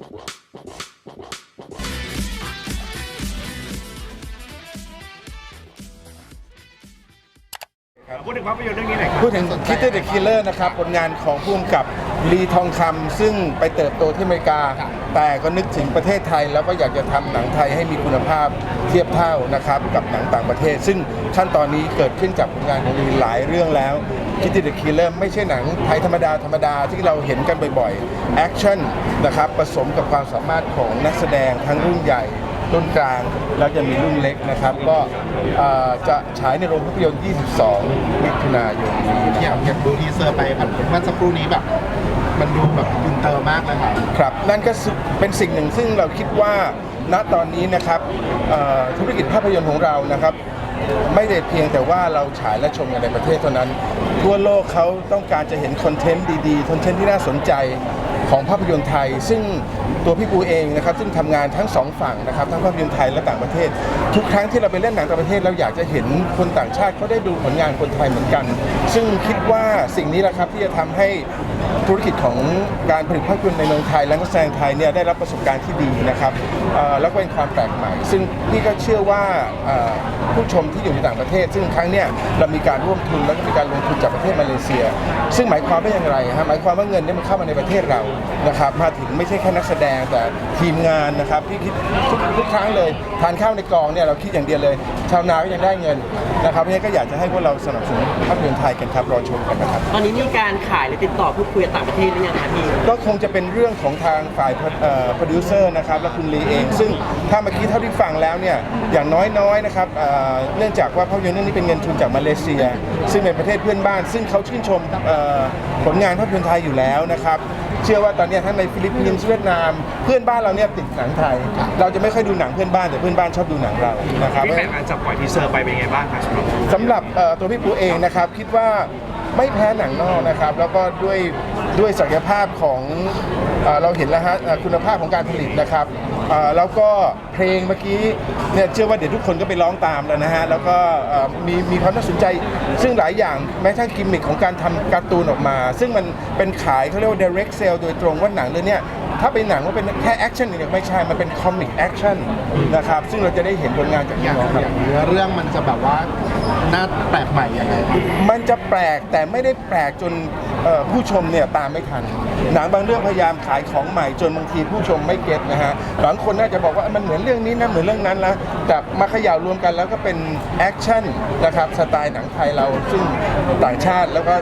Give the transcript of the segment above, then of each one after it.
พูดถึงภาพยนตร์เรื่องนี้หน่อยครับ พูดถึงคิตเตอร์เดอะคิลเลอร์นะครับผลงานของผู้กำกับ ลีทองคำซึ่งไปเติบโตที่อเมริกา แต่ก็นึกถึงประเทศไทย แล้วก็อยากจะทำหนังไทยให้มีคุณภาพเทียบเท่านะครับกับหนังต่างประเทศ ซึ่งขั้นตอนนี้เกิดขึ้นจากผลงานของลีหลายเรื่องแล้วคิตเตอร์เดคิลเลอร์ไม่ใช่หนังไทยธรรมดาธรรมดาที่เราเห็นกันบ่อยๆแอคชั่นนะครับผสมกับความสามารถของนักแสดงทั้งรุ่นใหญ่ รุ่นกลาง แล้วจะมีรุ่นเล็กนะครับ ก็เอ่อจะฉายในโรงภาพยนตร์ 22 มิถุนายนนี้นะอคยารักบอยากดูทีเซอร์ไปผ่านเมื่อสักครู่นี้แบบ มันดูแบบอินเตอร์มากเลยค่ะ ครับนั่นก็เป็นสิ่งหนึ่งซึ่งเราคิดว่าณตอนนี้นะครับเอ่อธุรกิจภาพยนตร์ของเรานะครับ ไม่ได้เพียงแต่ว่าเราฉายและชมกันในประเทศเท่านั้น ทั่วโลกเขาต้องการจะเห็นคอนเทนต์ดีๆคอนเทนต์ที่น่าสนใจ ของภาพยนตร์ไทย ซึ่งตัวพี่ปูเองนะครับซึ่งทำงานทั้งสองฝั่งนะครับทั้งภาพยนตร์ไทยและต่างประเทศ ทุกครั้งที่เราไปเล่นหนังต่างประเทศเราอยากจะเห็นคนต่างชาติเขาได้ดูผลงานคนไทยเหมือนกัน ซึ่งคิดว่าสิ่งนี้แหละครับที่จะทำให้ ธุรกิจของการผลิตภาพยนตร์ในเมืองไทย และนักแสดงไทยเนี่ยได้รับประสบการณ์ที่ดีนะครับแล้วก็เป็นความแปลกใหม่ ซึ่งพี่ก็เชื่อว่าผู้ชมที่อยู่ในต่างประเทศ ซึ่งครั้งเนี้ยเรามีการร่วมทุนแล้วก็มีการลงทุนจากประเทศมาเลเซีย ซึ่งหมายความว่าอย่างไรฮะหมายความว่าเงินเนี่ยมันเข้ามาในประเทศเรานะครับมาถึงไม่ใช่แค่นักแสดงแต่ทีมงานนะครับที่คิดทุกทุกครั้งเลยทานข้าวในกองเนี่ยเราคิดอย่างเดียวเลย ชาวนาก็ยังได้เงินนะครับเพราะฉะนั้นก็อยากจะให้พวกเราสนับสนุนภาพยนตร์ไทยกันครับรอชมกันนะครับ ตอนนี้มีการขายหรือติดต่อพูดคุยกับต่างประเทศหรือยังคะพี่ ก็คงจะเป็นเรื่องของทางฝ่ายโปรดิวเซอร์นะครับและคุณลีเอง ซึ่งถ้าเมื่อกี้เท่าที่ฟังแล้วเนี่ยอย่างน้อยๆนะครับเอ่อเนื่องจากว่าภาพยนตร์เรื่องนี้เป็นเงินทุนจากมาเลเซีย ซึ่งเป็นประเทศเพื่อนบ้าน ซึ่งเขาชื่นชมเอ่อผลงานภาพยนตร์ไทยอยู่แล้วนะครับ เชื่อว่าตอนนี้ทั้งในฟิลิปปินส์เวียดนาม เพื่อนบ้านเราเนี่ยติดหนังไทย เราจะไม่ค่อยดูหนังเพื่อนบ้านแต่เพื่อนบ้านชอบดูหนังเรานะครับพี่แขกหลังจากปล่อยทีเซอร์ไปเป็นไงบ้างครับสำหรับสำหรับเอ่อตัวพี่ปูเองนะครับคิดว่า ไม่แพ้หนังนอกนะครับ แล้วก็ด้วยด้วยศักยภาพของเอ่อเราเห็นแล้วฮะเอ่อคุณภาพของการผลิตนะครับเอ่อแล้วก็เพลงเมื่อกี้เนี่ยเชื่อว่าเดี๋ยวทุกคนก็ไปร้องตามแล้วนะฮะแล้วก็เอ่อมีมีความน่าสนใจ ซึ่งหลายอย่างแม้กระทั่งกิมมิคของการทำการ์ตูนออกมา ซึ่งมันเป็นขายเขาเรียกว่า direct sale โดยตรงว่าหนังเรื่องเนี้ย ถ้าเป็นหนังว่าเป็นแค่แอคชั่นเนี่ยไม่ใช่ มันเป็นคอมิกแอคชั่นนะครับ ซึ่งเราจะได้เห็นผลงานจากอพี่ย่างน้องครับอย่างเนื้อเรื่องมันจะแบบว่าน่าแปลกใหม่ยังไงครับมันจะแปลกแต่ไม่ได้แปลกจนเอ่อผู้ชมเนี่ยตามไม่ทัน หนังบางเรื่องพยายามขายของใหม่จนบางทีผู้ชมไม่เก็ตนะฮะบางคนน่าจะบอกว่ามันเหมือนเรื่องนี้นะเหมือนเรื่องนั้นนะแต่มาเขย่ารวมกันแล้วก็เป็นแอคชั่นนะครับสไตล์หนังไทยเราซึ่งต่างชาติแล้วก็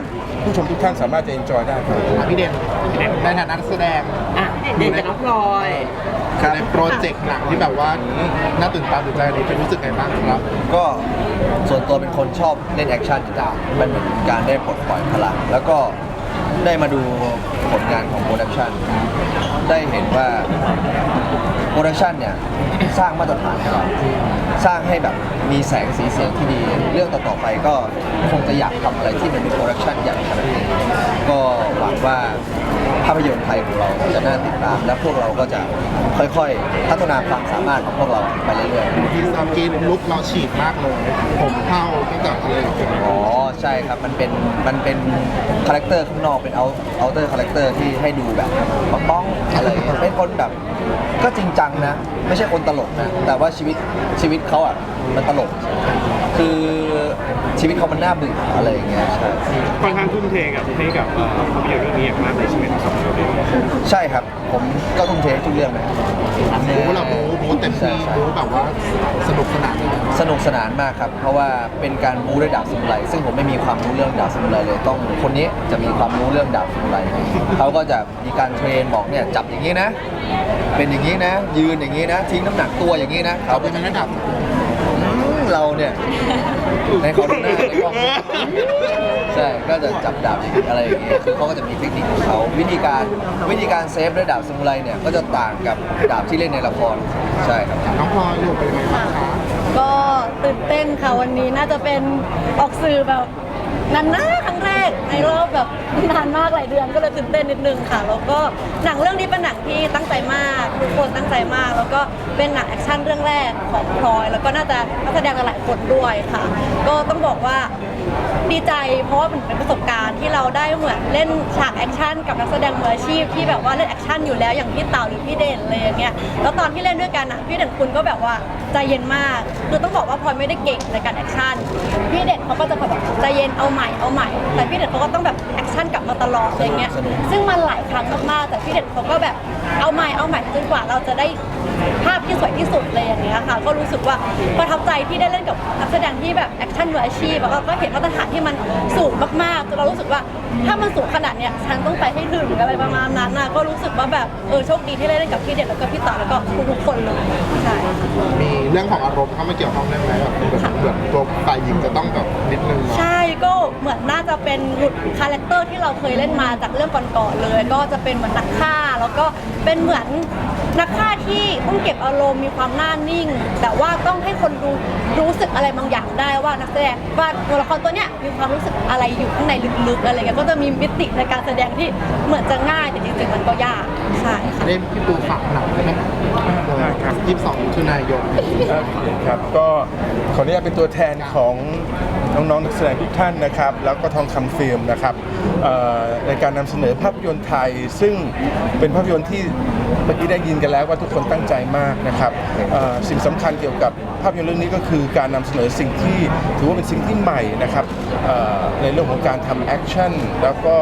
ผู้ชมทุกท่านสามารถจะเอนจอยได้ครับ พี่เด่นในฐานะนักแสดงอะเด่นกับน้องพลอยในโปรเจกต์หนังที่แบบว่าน่าตื่นตาตื่นใจนี้เป็นรู้สึกไงบ้างครับ ก็ส่วนตัวเป็นคนชอบเล่นแอคชั่นอยู่แล้วมันเหมือนการได้ปลดปล่อยพลัง แล้วก็ได้มาดูผลงานของโปรดักชันได้เห็นว่าโป รดักชันเนี่ยสร้างมาตรฐานให้เราสร้างให้แบบมีแสงสีเสียงที่ดี เรื่องต่อๆไปก็คงจะอยากทำอะไรที่เป็นโปรดักชันใหญ่ขนาดนี้ก็หวังว่าาพยนตร์ไทยของเราจะน่าติดตาม และพวกเราก็จะค่อยๆ พัฒนาความสามารถของพวกเราไปเรื่อยๆ ที่สกินลุกเราฉีดมากเลย ผมเข้าตั้งแต่อะไรอย่างเงี้ยอ๋อใช่ครับ มันเป็นมันเป็นคาแรคเตอร์ข้างนอกเป็นเอาเอาเตอร์คาแรคเตอร์ที่ให้ดูแบบป้องๆอะไรอย่างเงี้ยเป็นคนแบบก็จริงจังนะ ไม่ใช่คนตลกนะ แต่ว่าชีวิตชีวิตเขาอะมันตลก คือชีวิตเขามันน่าเบื่ออะไรอย่างเงี้ยใช่ ค่อนข้างทุ่มเทกับให้กับเอ่อภาพยนตร์เรื่องนี้อย่างมากเลยใช่ไหมครับสำหรับเราเองใช่ครับ ผมก็ทุ่มเทให้ทุกเรื่องเลยบู๊เราบู๊บู๊เต็มที่บู๊แบบว่าสนุกสนานเลยนะสนุกสนานมากครับ เพราะว่าเป็นการบูด้วยดาบสมุไรซึ่งผมไม่มีความรู้เรื่องดาบสมุไรเลย ต้องคนนี้จะมีความรู้เรื่องดาบสมุไรเขาก็จะมีการเทรนบอกเนี่ยจับอย่างนี้นะ เป็นอย่างนี้นะ ยืนอย่างนี้นะ ทิ้งน้ำหนักตัวอย่างนี้นะเขาเป็นระดับ อืมเราเนี่ยในเขาดูหน้าในกล้อง ใช่ก็จะจับดาบอย่างนี้อะไรอย่างเงี้ยคือเขาก็จะมีเทคนิคของเขาวิธีการวิธีการเซฟด้วยดาบสมุไรเนี่ยก็จะต่างกับดาบที่เล่นในละครใช่ครับ น้องพลอยลูกเป็นไงบ้างคะก็ตื่นเต้นค่ะวันนี้น่าจะเป็นออกสื่อแบบนานๆครั้งแรกในรอบแบบนานมากหลายเดือนก็เลยตื่นเต้นนิดนึงค่ะแล้วก็หนังเรื่องนี้เป็นหนังที่ตั้งใจมากทุกคนตั้งใจมาก แล้วก็เป็นหนังแอคชั่นเรื่องแรกของพลอย แล้วก็น่าจะนักแสดงหลายๆคนด้วยค่ะ ก็ต้องบอกว่า ดีใจเพราะว่ามันเป็นประสบการณ์ที่เราได้เหมือนเล่นฉากแอคชั่นกับนักแสดงมืออาชีพที่แบบว่าเล่นแอคชั่นอยู่แล้วอย่างพี่เต่าหรือพี่เด่นอะไรอย่างเงี้ยแล้วตอนที่เล่นด้วยกันอะพี่เด่นคุณก็แบบว่าใจเย็นมากคือต้องบอกว่าพลอยไม่ได้เก่งในการแอคชั่นพี่เด่นเขาก็จะแบบใจเย็นเอาใหม่เอาใหม่ แต่พี่เด่นเขาก็ต้องแบบแอคชั่นกลับมาตลอดอะไรเงี้ยซึ่งมันหลายครั้งมากๆแต่พี่เด่นเขาก็แบบเอาใหม่เอาใหม่จนกว่าเราจะได้ ภาพที่สวยที่สุดเลยอย่างเงี้ยค่ะ ก็รู้สึกว่าประทับใจที่ได้เล่นกับนักแสดงที่แบบแอคชั่นมืออาชีพแล้วก็เห็นมาตรฐานที่มันสูงมากๆจนเรารู้สึกว่าถ้ามันสูงขนาดเนี้ยฉันต้องไปให้ถึงอะไรประมาณนั้นนะก็รู้สึกว่าแบบเออโชคดีที่ได้เล่นกับพี่เด่นแล้วก็พี่ต่อแล้วก็ทุกๆคนเลยใช่ มีเรื่องของอารมณ์เข้ามาเกี่ยวข้องได้ไหมแบบเหมือนเหมือนตัวฝ่ายหญิงจะต้องแบบนิดนึงเนาะ ใช่ก็เหมือนน่าจะเป็นหลุดคาแรคเตอร์ที่เราเคยเล่นมาจากเรื่องก่อนๆเลย ก็จะเป็นเหมือนนักฆ่า แล้วก็เป็นเหมือน นักฆ่าที่ต้องเก็บอารมณ์มีความหน้านิ่ง แต่ว่าต้องให้คนดูรู้สึกอะไรบางอย่างได้ว่านักแสดงว่าตัวละครตัวเนี้ยมีความรู้สึกอะไรอยู่ข้างในลึกๆอะไรเงี้ยก็จะมีมิติในการแสดงที่เหมือนจะง่ายแต่จริงๆมันก็ยากใช่ค่ะ ได้พี่ปูฝากหนังได้ไหมครับ ยี่สิบสองมิถุนายน ครับก็ขออนุญาตเป็นตัวแทนของ น้องๆนักแสดงทุกท่านนะครับ แล้วก็ทองคำฟิล์มนะครับในการนำเสนอภาพยนตร์ไทย ซึ่งเป็นภาพยนตร์ที่เมื่อกี้ได้ยินกันแล้วว่าทุกคนตั้งใจมากนะครับสิ่งสำคัญเกี่ยวกับภาพยนตร์เรื่องนี้ก็คือการนำเสนอสิ่งที่ถือว่าเป็นสิ่งที่ใหม่นะครับในเรื่องของการทำแอคชั่นแล้วก็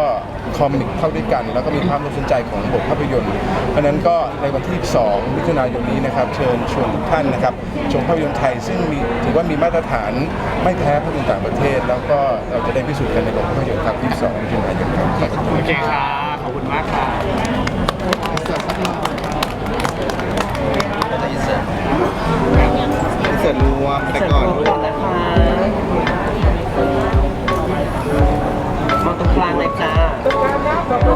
คอมิกเข้าด้วยกัน แล้วก็มีความน่าสนใจของบทภาพยนตร์เพราะฉะนั้นก็ในวันที่ 2 มิถุนายนนี้นะครับ เชิญชวนทุกท่านนะครับชมภาพยนตร์ไทย ซึ่งมีถือว่ามีมาตรฐานไม่แพ้ภาพยนตร์ต่างประเทศประเทศ แล้วก็เราจะได้พิสูจน์กันในโรงภาพยนตร์ครับที่2มิถุนายนครับขอบคุณโอเคครับขอบคุณมากครับจะอินเสิร์ตเสร็จรวมแต่ก่อนก่อนนะคะมาตรงกลางหน่อยจ้า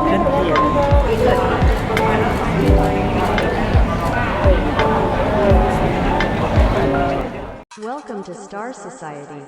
ขึ้นเทียน Welcome to Star Society.